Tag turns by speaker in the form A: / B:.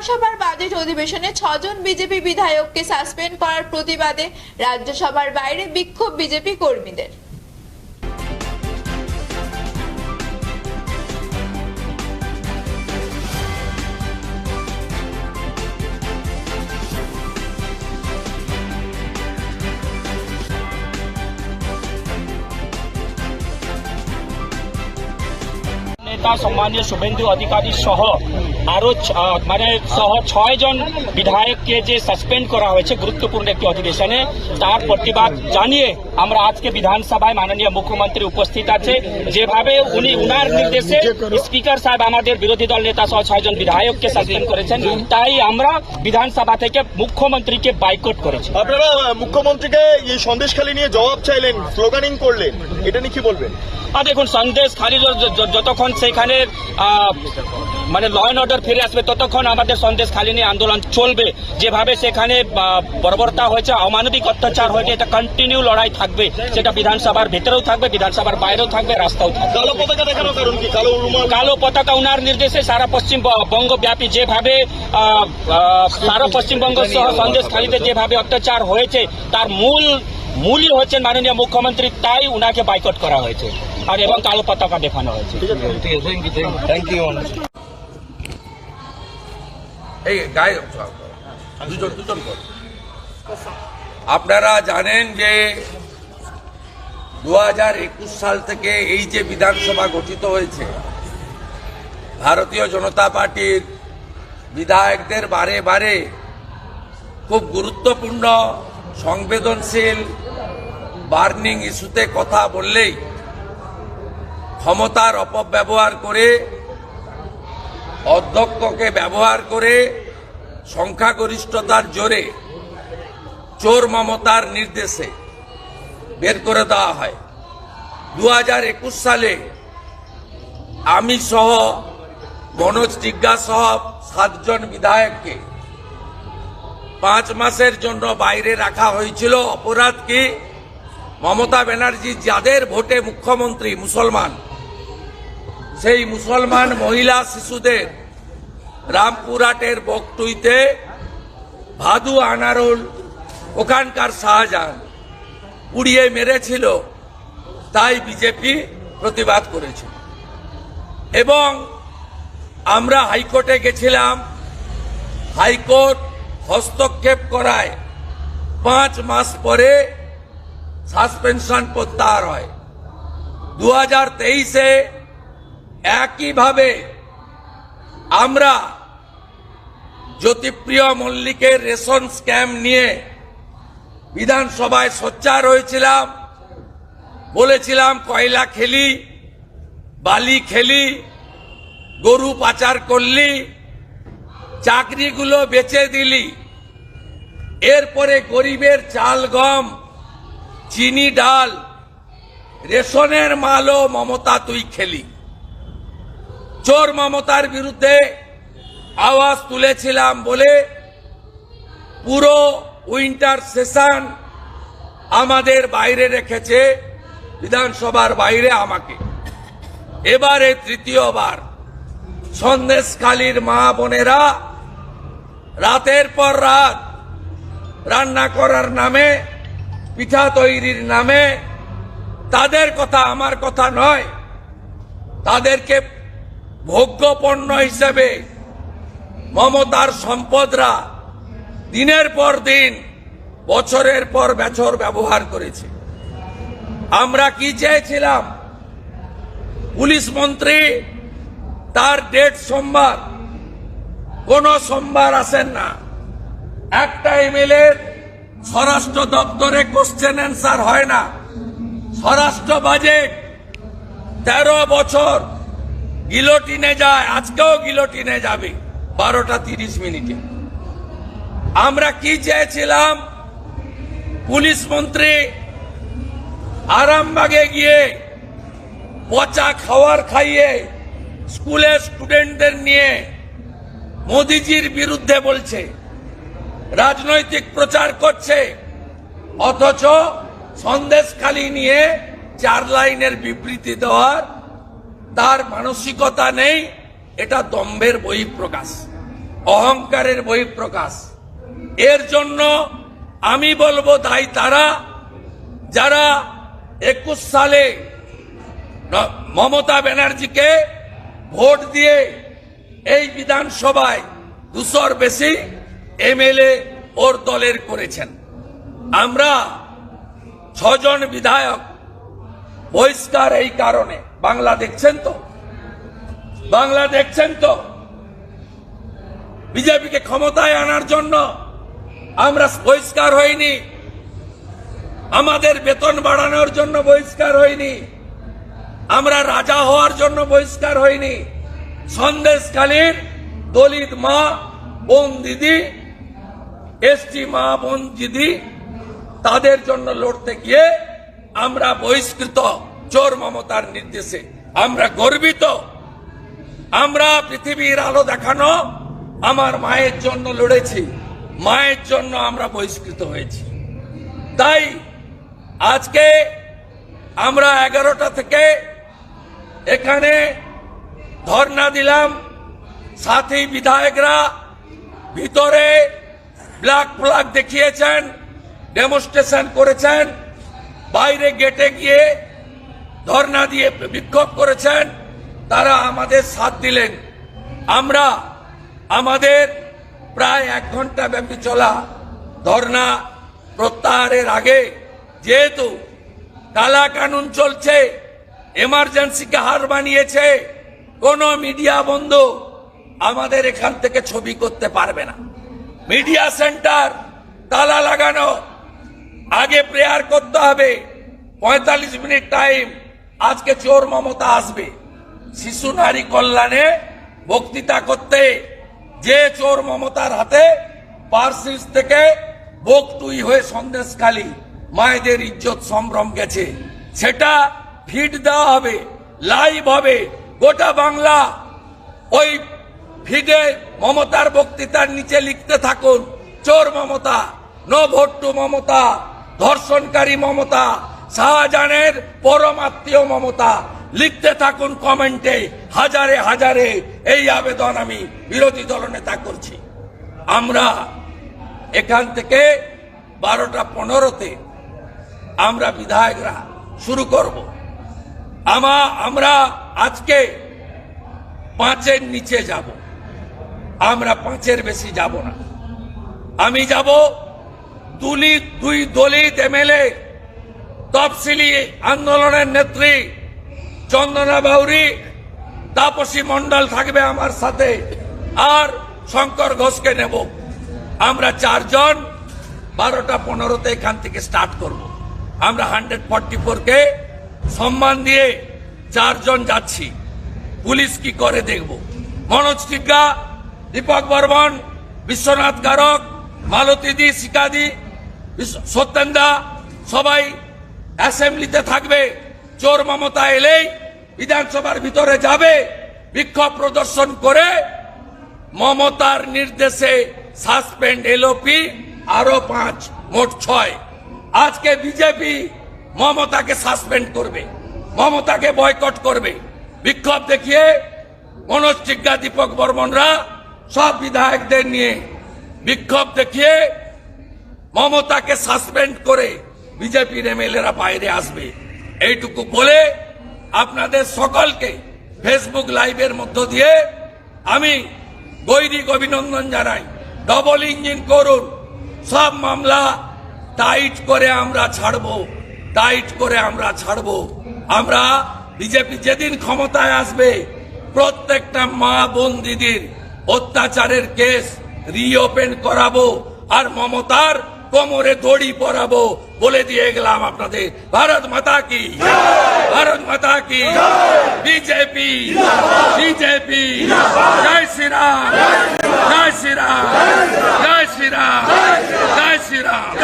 A: বিধানসভার বাজেট অধিবেশনে ছজন বিজেপি বিধায়ককে সাসপেন্ড করার প্রতিবাদে রাজ্যসভার বাইরে বিক্ষোভ বিজেপি কর্মীদের।
B: নেতা সম্মানীয় শুভেন্দু অধিকারী সহ আরও মানে সহ ছয় জন বিধায়ককে যে সাসপেন্ড করা হয়েছে গুরুত্বপূর্ণ একটি অধিবেশনে তার প্রতিবাদ জানিয়ে আমরা আজকে বিধানসভায় মাননীয় মুখ্যমন্ত্রী উপস্থিত আছে। যেভাবে উনি উনার নির্দেশে স্পিকার সাহেব আমাদের বিরোধী দল নেতা সহ ছয়জন বিধায়ককে সাসপেন্ড করেছেন। তাই আমরা বিধানসভা থেকে মুখ্যমন্ত্রীকে বাইকট করেছি।
C: আপনারা মুখ্যমন্ত্রীকে এই সন্দেশখালী নিয়ে জবাব চাইলেন স্লোগানিং করলেন এটা নিয়ে কি বলবেন?
B: আর দেখুন সন্দেশ খালি যতক্ষণ সেখানে আহ, মানে ল অ্যান্ড অর্ডার ফিরে আসবে ততক্ষণ আমাদের সন্দেশ খালি নিয়ে আন্দোলন চলবে। যেভাবে সেখানে বর্বরতা হয়েছে অমানবিক অত্যাচার হয়েছে এটা কন্টিনিউ লড়াই থাকবে। সেটা বিধানসভার ভেতরেও থাকবে বিধানসভার বাইরেও থাকবে রাস্তাও থাকবে।
C: কালো পতাকা দেখানোর কারণ কি? কালো
B: কালো পতাকা উনার নির্দেশে সারা পশ্চিম বঙ্গব্যাপী যেভাবে সারা পশ্চিমবঙ্গ সহ সন্দেশ খালিতে যেভাবে অত্যাচার হয়েছে তার মূল মূলই হচ্ছেন মাননীয় মুখ্যমন্ত্রী, তাই উনাকে বাইকট করা হয়েছে। আর এবং কালো পতাকা দেখানো হয়েছে।
D: আপনারা জানেন যে দু হাজার একুশ সাল থেকে এই যে বিধানসভা গঠিত হয়েছে, ভারতীয় জনতা পার্টির বিধায়কদের বারে বারে খুব গুরুত্বপূর্ণ, সংবেদনশীল বার্নিং ইস্যুতে কথা বললেই ক্ষমতার অপব্যবহার করে, অধ্যক্ষকে ব্যবহার করে, সংখ্যাগরিষ্ঠতার জোরে চোর মমতার নির্দেশে বের করে দেওয়া হয়। দু হাজার একুশ সালে আমি সহ মনোজ টিগ্গা সহ সাতজন বিধায়ককে পাঁচ মাসের জন্য বাইরে রাখা হয়েছিল অপরাধ কি মমতা ব্যানার্জি যাদের ভোটে মুখ্যমন্ত্রী মুসলমান, সেই মুসলমান মহিলা শিশুদের রামপুরহাটের বকটুইতে ভাদু আনারুল, ওখানকার শাহজাহান পুড়িয়ে মেরেছিল, তাই বিজেপি প্রতিবাদ করেছিল এবং আমরা হাইকোর্টে গেছিলাম, হাইকোর্ট হস্তক্ষেপ করায় পাঁচ মাস পরে সাসপেনশন প্রত্যাহার হয়। দু হাজার তেইশে একইভাবে আমরা জ্যোতিপ্রিয় মল্লিকের রেশন স্ক্যাম নিয়ে বিধানসভায় সোচ্চার হয়েছিলাম। বলেছিলাম, কয়লা খেলি, বালি খেলি, গরু পাচার করলি, চাকরিগুলো বেচে দিলি। এরপরে গরিবের চাল গম চিনি ডাল, রেশনের মালও মমতা তুই খেলি। চোর মমতার বিরুদ্ধে আওয়াজ তুলেছিলাম বলে পুরো উইন্টার সেশন আমাদের বাইরে রেখেছে, বিধানসভার বাইরে আমাকে। এবারে তৃতীয়বার সন্দেশখালীর মা বোনেরা রাতের পর রাত রান্না করার নামে পিঠা তৈরির নামে তাদের কথা আমার কথা নয়। তাদেরকে ভোগ্য পণ্য হিসেবে মমতার সম্পদরা দিনের পর দিন, বছরের পর বছর ব্যবহার করেছে। আমরা কি চেয়েছিলাম? পুলিশ মন্ত্রী তার ডেট সোমবার, কোন সোমবার আসেন না। একটা এমএলএ স্বরাষ্ট্র দপ্তরে কোশ্চেন অ্যান্সার হয় না। স্বরাষ্ট্র বাজেট তেরো বছর। গিলোটিনে যায়, আজকেও গিলোটিনে যাবে। বারোটা তিরিশ মিনিটে। আমরা কি চেয়েছিলাম? পুলিশ মন্ত্রী আরামবাগে গিয়ে পচা খাওয়ার খাইয়ে স্কুলের স্টুডেন্টদের নিয়ে মোদিজির বিরুদ্ধে বলছে। রাজনৈতিক প্রচার করছে। অথচ সন্দেশখালি নিয়ে চার লাইনের বিবৃতি দেওয়ার তার মানসিকতা নেই, এটা দম্ভের বহিঃপ্রকাশ, অহংকারের বহিঃপ্রকাশ। এর জন্য আমি বলব দায়ী তারা, যারা একুশ সালে মমতা ব্যানার্জিকে ভোট দিয়ে এই বিধানসভায় দুশোর বেশি এমএলএ ওর দলের করেছেন। আমরা ছজন বিধায়ক বহিষ্কার এই কারণে। বাংলা দেখছেন তো? বাংলা দেখছেন তো? বিজেপিকে ক্ষমতায় আনার জন্য আমরা বহিষ্কার হইনি। আমাদের বেতন বাড়ানোর জন্য বহিষ্কার হইনি। আমরা রাজা হওয়ার জন্য বহিষ্কার হইনি। সন্দেশকালীন দলিত মা, বোন, দিদি এসটি মা বোন দিদি তাদের জন্য লড়তে গিয়ে আমরা বহিষ্কৃত চোর মমতার নির্দেশে। আমরা গর্বিত। আমরা পৃথিবীর আলো দেখানো আমার মায়ের জন্য লড়েছি। মায়ের জন্য আমরা বহিষ্কৃত হয়েছি। তাই আজকে আমরা এগারোটা থেকে এখানে ধর্ণা দিলাম। সাথী বিধায়করা ভিতরে ব্ল্যাক ফ্ল্যাগ দেখিয়েছেন, ডেমনস্ট্রেশন করেছেন, বাইরে গেটে গিয়ে ধর্ণা দিয়ে বিক্ষোভ করেছেন, তারা আমাদের সাথ দিলেন। আমরা, আমাদের প্রায় এক ঘণ্টা ব্যাপী চলা ধর্ণা প্রত্যাহারের আগে যেহেতু কালা কানুন চলছে, এমার্জেন্সিকে হার বানিয়েছে, কোন মিডিয়া বন্ধু আমাদের এখান থেকে ছবি করতে পারবে না। মিডিয়া সেন্টার, তালা লাগানো। আগে প্রেয়ার করতে হবে। পঁয়তাল্লিশ মিনিট টাইম। আজকে চোর মমতা আসবে। শিশু নারী কল্যাণে বক্তৃতা করতে। যে চোর মমতার হাতে পার্সিস থেকে বকতুই হয়ে সন্দেশখালী মায়েদের ইজ্জত সম্ভ্রম গেছে। সেটা ফিট দেওয়া হবে, লাইভ হবে। গোটা বাংলা ওই ফিডে মমতার বক্তৃতার নিচে লিখতে থাকুন। চোর মমতা নো ভোট মমতা, ধর্ষণকারী মমতা, শাহজাহানের পরমাত্মীয় মমতা। লিখতে থাকুন কমেন্টে, হাজারে হাজারে এই আবেদন আমি বিরোধী দলনেতা করছি। আমরা এখান থেকে বারোটা পনেরোতে আমরা বিধায়করা শুরু করব। আমা আমরা আজকে পাঁচের নিচে যাব। আমরা পাঁচের বেশি যাব না। আমি যাব দুলিত, দুই দলিত এমএলএ, তফসিলি আন্দোলনের নেত্রী চন্দনা বাউরি, তাপসী মন্ডল থাকবে আমার সাথে, আর শঙ্কর ঘোষকে নেব। আমরা চারজন বারোটা পনেরোতে এখান থেকে স্টার্ট করব। আমরা হান্ড্রেড ফর্টি ফোরকে সম্মান দিয়ে চারজন যাচ্ছি। পুলিশ কি করে দেখব? মনোজ টিকা দীপক বর্মন, বিশ্বনাথ কারক মালতীদি বিশ্ব- সত্যেন্দা সবাই অ্যাসেম্বলিতে থাকবে। চোর মমতা এলেই বিধানসভার ভিতরে যাবে, বিক্ষোভ প্রদর্শন করে মমতার নির্দেশে সাসপেন্ড এলওপি আরও পাঁচ, মোট ছয়। আজকে বিজেপি মমতাকে সাসপেন্ড করবে, মমতাকে বয়কট করবে। বিক্ষোভ দেখিয়ে মনোজ টিগ্গা, দীপক বর্মনরা সব বিধায়কদের নিয়ে বিক্ষোভ দেখিয়ে মমতাকে সাসপেন্ড করে বিজেপির এমএলএরা বাইরে আসবে। এইটুকু বলে আপনাদের সকলকে ফেসবুক লাইভের মধ্য দিয়ে আমি গৈরিক অভিনন্দন জানাই। ডবল ইঞ্জিন করুন। সব মামলা টাইট করে আমরা ছাড়বো। টাইট করে আমরা ছাড়বো। আমরা বিজেপি যেদিন ক্ষমতায় আসবে, প্রত্যেকটা মা বোন দিদির অত্যাচারের কেস রিওপেন করাবো আর মমতার কোমরে দড়ি পরাবো বলে দিয়ে গেলাম আপনাদের। ভারত মাতা কি? ভারত মাতা কি? বিজেপি। বিজেপি। জয় শ্রীরাম। জয় শ্রীরাম। জয় শ্রীরাম। জয় শ্রীরাম.